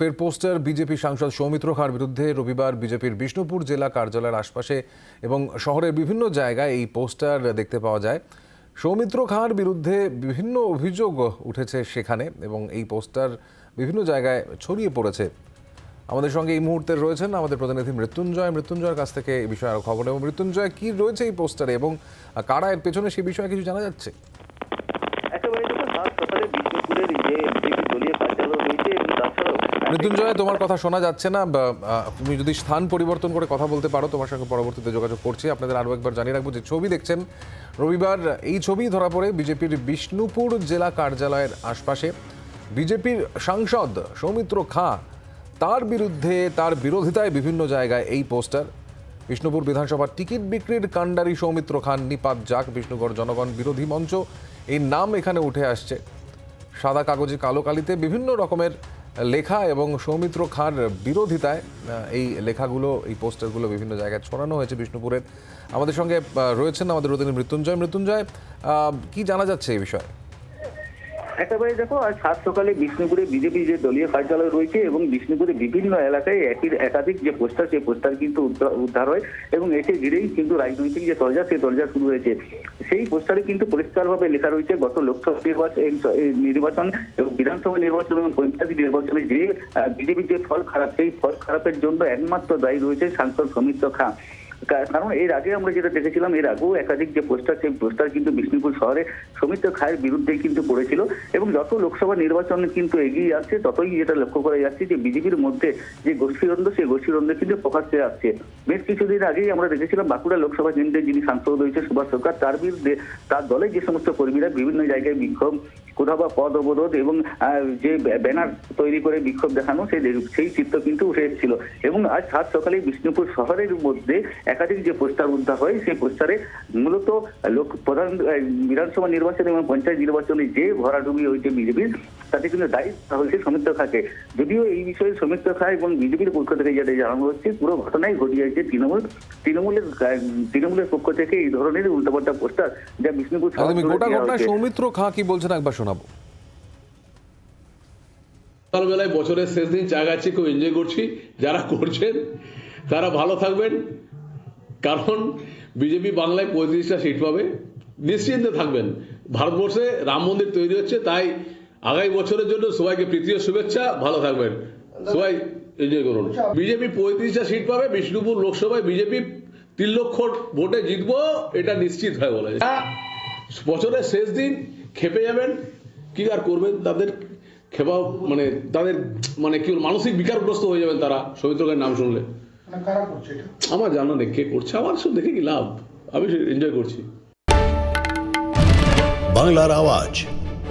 ফের poster, BJP সাংসদ সৌমিত্র খাঁর বিরুদ্ধে রবিবার বিজেপির বিষ্ণুপুর জেলা কার্যালয়ের আশপাশে এবং শহরের বিভিন্ন জায়গায় এই পোস্টার দেখতে পাওয়া যায়। সৌমিত্র খাঁর বিরুদ্ধে বিভিন্ন অভিযোগ উঠেছে সেখানে এবং এই পোস্টার বিভিন্ন জায়গায় ছড়িয়ে পড়েছে। আমাদের সঙ্গে এই মুহূর্তে রয়েছেন আমাদের প্রতিনিধি মৃত্যুঞ্জয়। মৃত্যুঞ্জয়ের কাছ থেকে এই বিষয়ে আরও খবর এবং মৃত্যুঞ্জয়, কি রয়েছে এই পোস্টারে এবং কারা এর পেছনে সেই বিষয়ে কিছু জানা যাচ্ছে? মৃত্যুঞ্জয়, তোমার কথা শোনা যাচ্ছে না তুমি যদি স্থান পরিবর্তন করে কথা বলতে পারো, তোমার সঙ্গে পরবর্তীতে যোগাযোগ করছি। আপনাদের আরও একবার জানিয়ে রাখব যে ছবি দেখছেন, রবিবার এই ছবি ধরা পড়ে বিজেপির বিষ্ণুপুর জেলা কার্যালয়ের আশপাশে। বিজেপির সাংসদ সৌমিত্র খাঁ, তার বিরুদ্ধে তার বিরোধিতায় বিভিন্ন জায়গায় এই পোস্টার। বিষ্ণুপুর বিধানসভার টিকিট বিক্রির কাণ্ডারি সৌমিত্র খান, নিপাত যাক, বিষ্ণুগড় জনগণ বিরোধী মঞ্চ এই নাম এখানে উঠে আসছে। সাদা কাগজে কালো কালিতে বিভিন্ন রকমের লেখা এবং সৌমিত্র খাঁর বিরোধিতায় এই লেখাগুলো, এই পোস্টারগুলো বিভিন্ন জায়গায় ছড়ানো হয়েছে বিষ্ণুপুরের। আমাদের সঙ্গে রয়েছেন আমাদের প্রতিনিধি মৃত্যুঞ্জয়। মৃত্যুঞ্জয় কি জানা যাচ্ছে এই বিষয়ে? একেবারে দেখো, আজ সাত সকালে বিষ্ণুপুরে বিজেপি যে দলীয় কার্যালয় রয়েছে এবং বিষ্ণুপুরে বিভিন্ন এলাকায় একই একাধিক যে পোস্টার, সেই পোস্টার কিন্তু উদ্ধার- হয় এবং একে ঘিরেই কিন্তু রাজনৈতিক যে দরজা, সেই দরজা শুরু হয়েছে। সেই পোস্টারে কিন্তু পরিষ্কারভাবে লেখা রয়েছে, গত লোকসভা নির্বাচন এবং বিধানসভা নির্বাচন এবং পঞ্চায়েত নির্বাচনে যে বিজেপির যে ফল খারাপ, সেই ফল খারাপের জন্য একমাত্র দায়ী রয়েছে সাংসদ সৌমিত্র খাঁ। কারণ এর আগে আমরা যেটা দেখেছিলাম, এর আগেও একাধিক যে পোস্টার, সেই পোস্টার কিন্তু বিষ্ণুপুর শহরে সৌমিত্র খায়ের বিরুদ্ধেই কিন্তু পড়েছিল এবং যত লোকসভা নির্বাচন কিন্তু এগিয়ে আসছে, ততই যেটা লক্ষ্য করা যাচ্ছে যে বিজেপির মধ্যে যে গোষ্ঠীদ্বন্দ্ব, সেই গোষ্ঠীদ্বন্দ্ব কিন্তু প্রকাশ প্রকাশ্যে আসছে। বেশ কিছুদিন আগেই আমরা দেখেছিলাম বাঁকুড়া লোকসভা কেন্দ্রে যিনি সাংসদ রয়েছে সুভাষ সরকার, তার বিরুদ্ধে তার দলের যে সমস্ত কর্মীরা বিভিন্ন জায়গায় বিক্ষোভ কোথাও বা পদ অবরোধ এবং যে ব্যানার তৈরি করে বিক্ষোভ দেখানো, সেই সেই চিত্র কিন্তু উঠে এসেছিল। এবং আজ সাত সকালে বিষ্ণুপুর শহরের মধ্যে একাধিক যে পোস্টার উদ্ধার হয়, সেই পোস্টারে মূলত লোক, প্রধান বিধানসভা নির্বাচন এবং পঞ্চায়েত নির্বাচনে যে ভরাডুবি হয়েছে বিজেপির তাতে কিন্তু দায়ী হয়েছে সৌমিত্র খাকে যদিও এই বিষয়ে সৌমিত্র খা এবং বিজেপির পক্ষ থেকে যেটা জানানো হচ্ছে পুরো ঘটনাই ঘটিয়েছে তৃণমূল। তৃণমূলের তৃণমূলের পক্ষ থেকে এই ধরনের উল্টাপাল্টা পোস্টার যা বিষ্ণুপুর গোটা দেওয়া সৌমিত্র খাঁ কি বলছেন একবার শোনাবো। সকালবেলায় বছরের শেষ দিন চা গাছে খুব এনজয় করছি। যারা করছেন তারা ভালো থাকবেন। কারণ বিজেপি বাংলায় পঁয়ত্রিশটা সিট পাবে। নিশ্চিন্তে থাকবেন। ভারতবর্ষে রাম মন্দির তৈরি হচ্ছে তাই আগামী বছরের জন্য সবাইকে প্রীতীয় শুভেচ্ছা ভালো থাকবেন। সবাই এনজয় করুন। বিজেপি পঁয়ত্রিশটা সিট পাবে বিষ্ণুপুর লোকসভায় বিজেপি তিন লক্ষ ভোটে জিতবো এটা নিশ্চিত হয় বলা। যায় বছরের শেষ দিন খেপে যাবেন। কি আর করবেন? তাদের খেপা মানে তাদের মানে কি মানসিক বিকারগ্রস্ত হয়ে যাবেন তারা। সৌমিত্রকের নাম শুনলে? মানে কারা করছে এটা? আমার জানা নেই কে করছে? আমার সব দেখে কি লাভ? আমি এনজয় করছি। বাংলার আওয়াজ